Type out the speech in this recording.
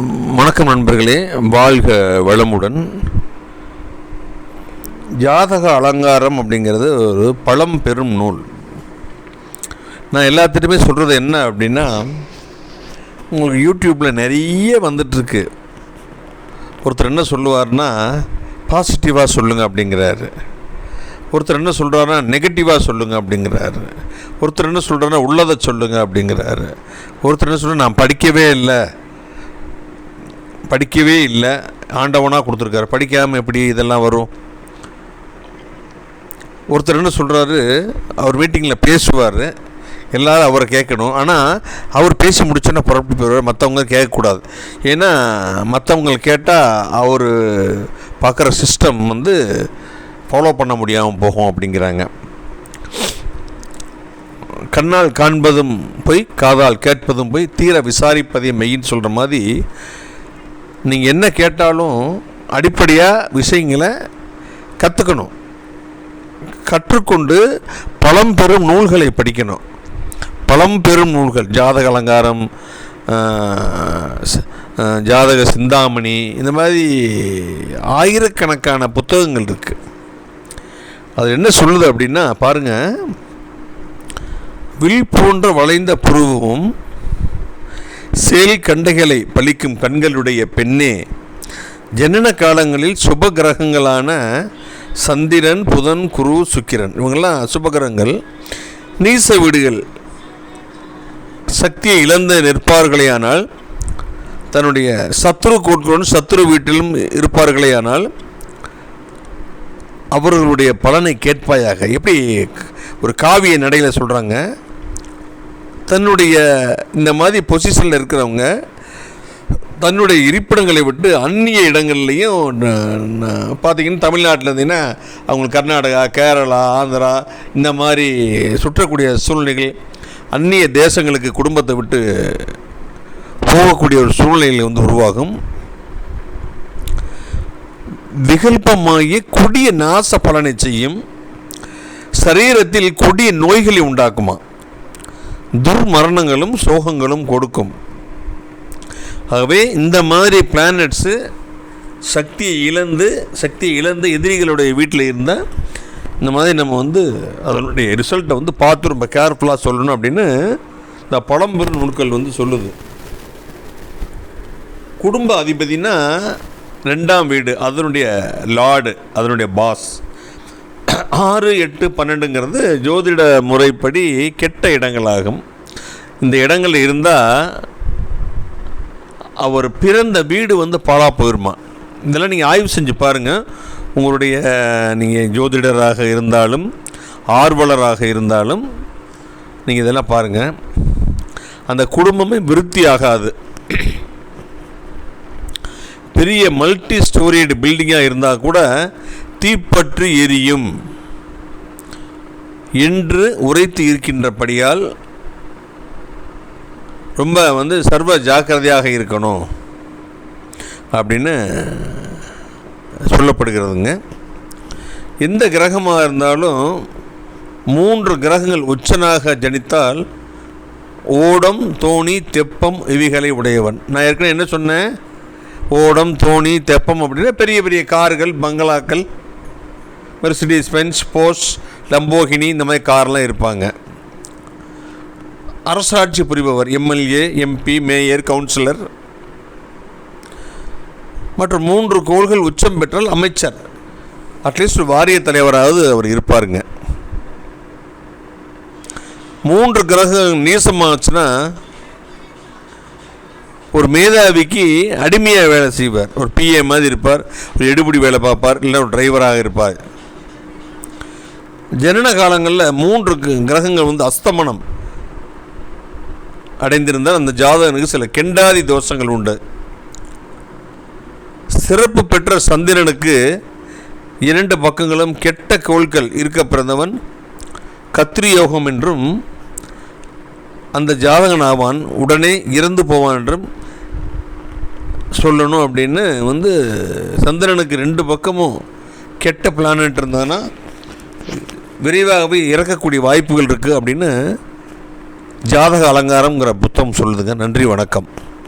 வணக்கம் நண்பர்களே. வாழ்க வளமுடன். ஜாதக அலங்காரம் அப்படிங்கிறது ஒரு பழம் பெரும் நூல். நான் எல்லாத்திட்டுமே சொல்கிறது என்ன அப்படின்னா உங்களுக்கு யூடியூப்பில் நிறைய வந்துட்டுருக்கு. ஒருத்தர் என்ன சொல்லுவார்னா பாசிட்டிவாக சொல்லுங்கள் அப்படிங்கிறாரு. ஒருத்தர் என்ன சொல்கிறாருன்னா நெகட்டிவாக சொல்லுங்கள் அப்படிங்கிறாரு. ஒருத்தர் என்ன சொல்கிறாருன்னா உள்ளதை சொல்லுங்கள் அப்படிங்கிறாரு. ஒருத்தர் என்ன சொல்கிறார் நான் படிக்கவே இல்லை படிக்கவே இல்லை. ஆண்டவனாக கொடுத்துருக்காரு. படிக்காமல் எப்படி இதெல்லாம் வரும்? ஒருத்தர் என்ன சொல்கிறாரு அவர் மீட்டிங்கில் பேசுவார். எல்லோரும் அவரை கேட்கணும். ஆனால் அவர் பேசி முடிச்சோன்னா புறப்பட்டு போயிடுவார். மற்றவங்க கேட்கக்கூடாது. ஏன்னா மற்றவங்க கேட்டால் அவர் பார்க்குற சிஸ்டம் வந்து ஃபாலோ பண்ண முடியாமல் போகும் அப்படிங்கிறாங்க. கண்ணால் காண்பதும் போய் காதால் கேட்பதும் போய் தீர விசாரிப்பதே மெய்ன்னு சொல்கிற மாதிரி நீங்கள் என்ன கேட்டாலும் அடிப்படையாக விஷயங்களை கற்றுக்கணும் கற்றுக்கொண்டு பழம்பெரும் நூல்களை படிக்கணும். பழம்பெரும் நூல்கள் ஜாதக அலங்காரம் ஜாதக சிந்தாமணி இந்த மாதிரி ஆயிரக்கணக்கான புத்தகங்கள் இருக்குது அது என்ன சொல்லுது அப்படின்னா பாருங்கள் வில் போன்ற வளைந்த புருவமும் சேல் கண்டைகளை பழிக்கும் கண்களுடைய பெண்ணே ஜனன காலங்களில் சுப கிரகங்களான சந்திரன் புதன் குரு சுக்கிரன் இவங்கெல்லாம் சுப கிரகங்கள் நீச வீடுகள். சக்தியை இழந்து நிற்பார்களேயானால் தன்னுடைய சத்ரு கோட்களுடன் சத்ரு வீட்டிலும் இருப்பார்களேயானால் அவர்களுடைய பலனை கேட்பாயாக. எப்படி ஒரு காவிய நடையில் சொல்கிறாங்க தன்னுடைய இந்த மாதிரி பொசிஷனில் இருக்கிறவங்க தன்னுடைய இருப்பிடங்களை விட்டு அந்நிய இடங்கள்லையும் பார்த்தீங்கன்னா தமிழ்நாட்டில் இருந்தீங்கன்னா அவங்களுக்கு கர்நாடகா கேரளா ஆந்திரா இந்த மாதிரி சுற்றக்கூடிய சூழ்நிலைகள் அந்நிய தேசங்களுக்கு குடும்பத்தை விட்டு போகக்கூடிய ஒரு சூழ்நிலை வந்து உருவாகும். விகல்பமாகி கொடிய நாச பலனை செய்யும் சரீரத்தில் கொடிய நோய்களை உண்டாக்குமா? துர்மரணங்களும் சோகங்களும் கொடுக்கும். ஆகவே இந்த மாதிரி பிளானட்ஸு சக்தியை இழந்து சக்தியை இழந்து எதிரிகளுடைய வீட்டில் இருந்தால் இந்த மாதிரி நம்ம வந்து அதனுடைய ரிசல்ட்டை வந்து பார்த்து ரொம்ப கேர்ஃபுல்லாக சொல்லணும் அப்படின்னு இந்த பழம்பெரும் நூல்கள் வந்து சொல்லுது. குடும்ப அதிபதினா ரெண்டாம் வீடு அதனுடைய லார்டு அதனுடைய பாஸ் ஆறு எட்டு பன்னெண்டுங்கிறது ஜோதிட முறைப்படி கெட்ட இடங்களாகும். இந்த இடங்கள் இருந்தால் அவர் பிறந்த வீடு வந்து பாழாக போயிருமா? இதெல்லாம் நீங்கள் ஆய்வு செஞ்சு பாருங்கள் உங்களுடைய நீங்கள் ஜோதிடராக இருந்தாலும் ஆர்வலராக இருந்தாலும் நீங்கள் இதெல்லாம் பாருங்கள் அந்த குடும்பமே விருத்தி ஆகாது. பெரிய மல்டி ஸ்டோரிடு பில்டிங்காக இருந்தால் கூட தீப்பற்றி எரியும். என்று உரைத்து இருக்கின்றபடியால் ரொம்ப வந்து சர்வ ஜாக்கிரதையாக இருக்கணும் அப்படின்னு சொல்லப்படுகிறதுங்க. எந்த கிரகமாக இருந்தாலும் மூன்று கிரகங்கள் உச்சனாக ஜனித்தால் ஓடம் தோணி தெப்பம் இவைகளை உடையவன். நான் ஏற்கனவே என்ன சொன்னேன்? ஓடம் தோணி தெப்பம் அப்படின்னா பெரிய பெரிய கார்கள் பங்களாக்கள் மெர்சிடிஸ் பென்ஸ் போஸ் லம்போகினி இந்த மாதிரி கார்லாம் இருப்பாங்க. அரசாட்சி புரிபவர் எம்எல்ஏ எம்பி மேயர் கவுன்சிலர் மற்றும் மூன்று கோள்கள் உச்சம் பெற்றால் அமைச்சர். அட்லீஸ்ட் வாரிய தலைவராவது அவர் இருப்பாருங்க. மூன்று கிரகம் நீசமாச்சுன்னா ஒரு மேதாவிக்கு அடிமையாக வேலை செய்வார். ஒரு பிஏ மாதிரி இருப்பார். ஒரு எடுபடி வேலை பார்ப்பார். இல்லை ஒரு டிரைவராக இருப்பார். ஜனன காலங்களில் மூன்று கிரகங்கள் வந்து அஸ்தமனம். அடைந்திருந்தால் அந்த ஜாதகனுக்கு சில கெண்டாதி தோஷங்கள் உண்டு. சிறப்பு பெற்ற சந்திரனுக்கு இரண்டு பக்கங்களும் கெட்ட கோள்கள் இருக்க பிறந்தவன் கத்திரியோகம் என்றும் அந்த ஜாதகன் ஆவான் உடனே இறந்து போவான் என்றும் சொல்லணும் அப்படின்னு வந்து சந்திரனுக்கு ரெண்டு பக்கமும் கெட்ட பிளானட் இருந்தான்னா விரைவாகவே இறக்கக்கூடிய வாய்ப்புகள் இருக்குது அப்படின்னு ஜாதக அலங்காரம்ங்கிற புத்தகம் சொல்லுதுங்க. நன்றி வணக்கம்.